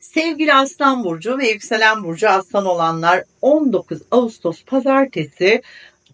Sevgili Aslan Burcu ve Yükselen Burcu Aslan olanlar 19 Ağustos Pazartesi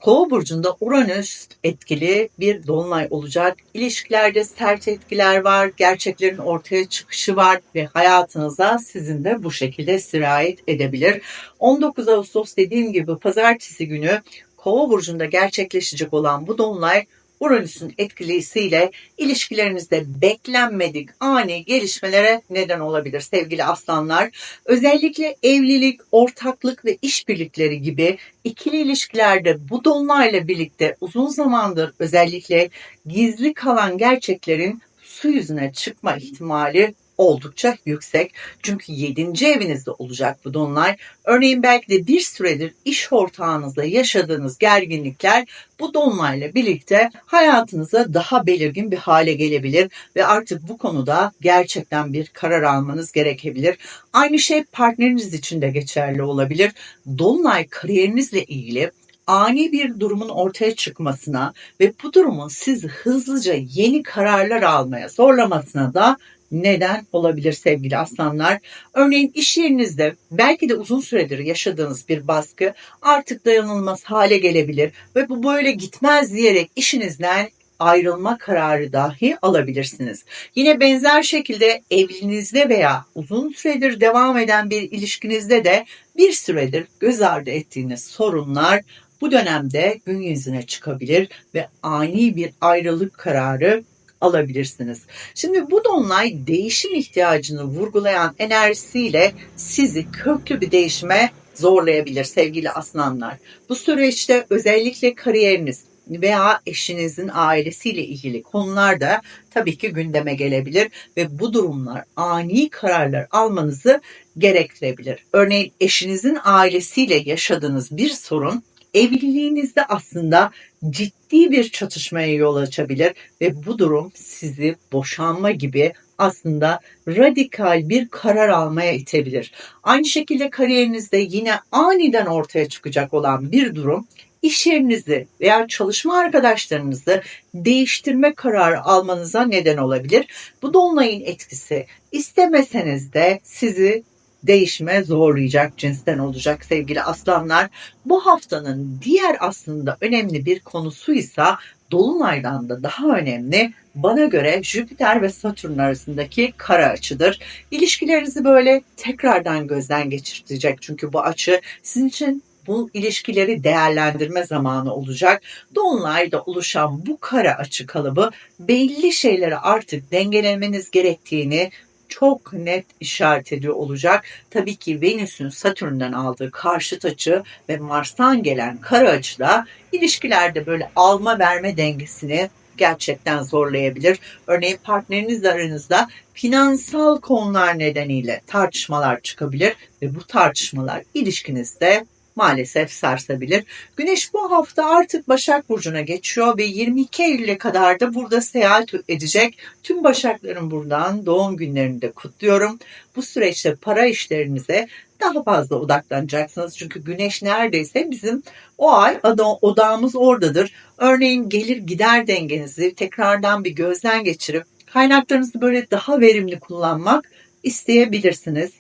Kova burcunda Uranüs etkili bir dolunay olacak. İlişkilerde sert etkiler var, gerçeklerin ortaya çıkışı var ve hayatınıza sizin de bu şekilde sirayet edebilir. 19 Ağustos dediğim gibi pazartesi günü Kova burcunda gerçekleşecek olan bu dolunay Uranüs'ün etkilisiyle ilişkilerinizde beklenmedik ani gelişmelere neden olabilir sevgili aslanlar. Özellikle evlilik, ortaklık ve işbirlikleri gibi ikili ilişkilerde bu dolunayla birlikte uzun zamandır özellikle gizli kalan gerçeklerin su yüzüne çıkma ihtimali oldukça yüksek. Çünkü 7. evinizde olacak bu dolunay. Örneğin belki de bir süredir iş ortağınızla yaşadığınız gerginlikler bu dolunayla birlikte hayatınıza daha belirgin bir hale gelebilir ve artık bu konuda gerçekten bir karar almanız gerekebilir. Aynı şey partneriniz için de geçerli olabilir. Dolunay kariyerinizle ilgili ani bir durumun ortaya çıkmasına ve bu durumun sizi hızlıca yeni kararlar almaya zorlamasına da neden olabilir sevgili aslanlar. Örneğin iş yerinizde belki de uzun süredir yaşadığınız bir baskı artık dayanılmaz hale gelebilir ve bu böyle gitmez diyerek işinizden ayrılma kararı dahi alabilirsiniz. Yine benzer şekilde evliliğinizde veya uzun süredir devam eden bir ilişkinizde de bir süredir göz ardı ettiğiniz sorunlar bu dönemde gün yüzüne çıkabilir ve ani bir ayrılık kararı alabilirsiniz. Şimdi bu dolunay değişim ihtiyacını vurgulayan enerjisiyle sizi köklü bir değişime zorlayabilir sevgili aslanlar. Bu süreçte özellikle kariyeriniz veya eşinizin ailesiyle ilgili konular da tabii ki gündeme gelebilir ve bu durumlar ani kararlar almanızı gerektirebilir. Örneğin eşinizin ailesiyle yaşadığınız bir sorun evliliğinizde aslında ciddi bir çatışmaya yol açabilir ve bu durum sizi boşanma gibi aslında radikal bir karar almaya itebilir. Aynı şekilde kariyerinizde yine aniden ortaya çıkacak olan bir durum iş yerinizi veya çalışma arkadaşlarınızı değiştirme kararı almanıza neden olabilir. Bu dolunayın etkisi istemeseniz de sizi değişime zorlayacak cinsten olacak sevgili aslanlar. Bu haftanın diğer aslında önemli bir konusu ise Dolunay'dan da daha önemli bana göre Jüpiter ve Satürn arasındaki kara açıdır. İlişkilerinizi böyle tekrardan gözden geçirtecek çünkü bu açı sizin için bu ilişkileri değerlendirme zamanı olacak. Dolunay'da oluşan bu kara açı kalıbı belli şeyleri artık dengelemeniz gerektiğini çok net işaret ediyor olacak. Tabii ki Venüs'ün Satürn'den aldığı karşıt açı ve Mars'tan gelen kara açı da ilişkilerde böyle alma verme dengesini gerçekten zorlayabilir. Örneğin partnerinizle aranızda finansal konular nedeniyle tartışmalar çıkabilir ve bu tartışmalar ilişkinizde maalesef sarsabilir. Güneş bu hafta artık Başak Burcu'na geçiyor ve 22 Eylül'e kadar da burada seyahat edecek. Tüm Başakların buradan doğum günlerini de kutluyorum. Bu süreçte para işlerinize daha fazla odaklanacaksınız. Çünkü güneş neredeyse bizim o ay odağımız oradadır. Örneğin gelir gider dengenizi tekrardan bir gözden geçirip kaynaklarınızı böyle daha verimli kullanmak isteyebilirsiniz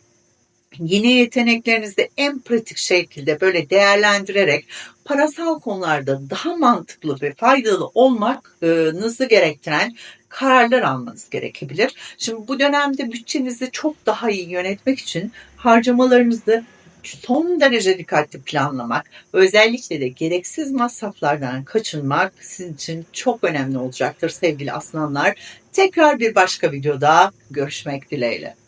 yeni yeteneklerinizi en pratik şekilde böyle değerlendirerek parasal konularda daha mantıklı ve faydalı olmanızı gerektiren kararlar almanız gerekebilir. Şimdi bu dönemde bütçenizi çok daha iyi yönetmek için harcamalarınızı son derece dikkatli planlamak, özellikle de gereksiz masraflardan kaçınmak sizin için çok önemli olacaktır sevgili aslanlar. Tekrar bir başka videoda görüşmek dileğiyle.